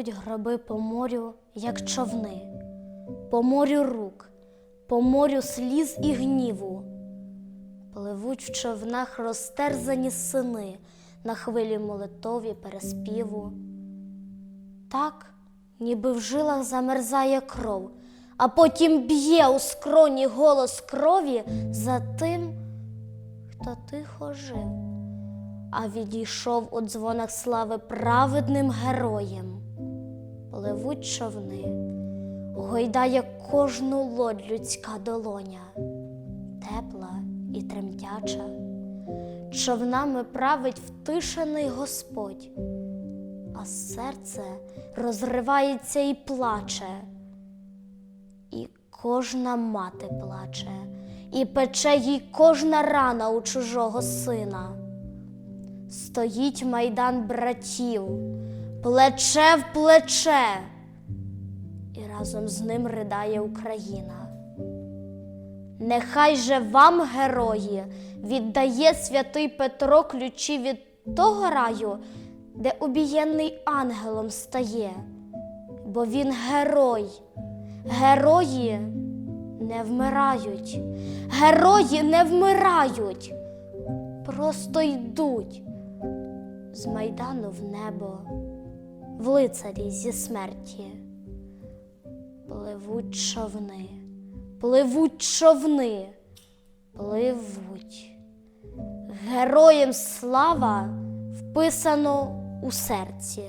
Пливуть гроби по морю, як човни, по морю рук, по морю сліз і гніву. Пливуть в човнах розтерзані сини на хвилі молитові переспіву. Так, ніби в жилах замерзає кров, а потім б'є у скроні голос крові за тим, хто тихо жив, а відійшов у дзвонах слави праведним героєм. Пливуть човни, гойдає кожну лодь людська долоня, тепла і тремтяча. Човнами править втишений Господь, а серце розривається і плаче, і кожна мати плаче, і пече їй кожна рана у чужого сина. Стоїть майдан братів, плече в плече, і разом з ним ридає Україна. Нехай же вам, герої, віддає святий Петро ключі від того раю, де убієнний ангелом стає, бо він герой, герої не вмирають, герої не вмирають, просто йдуть з майдану в небо, в лицарі зі смерті. Пливуть човни, пливуть човни, пливуть. Героям слава вписано у серці.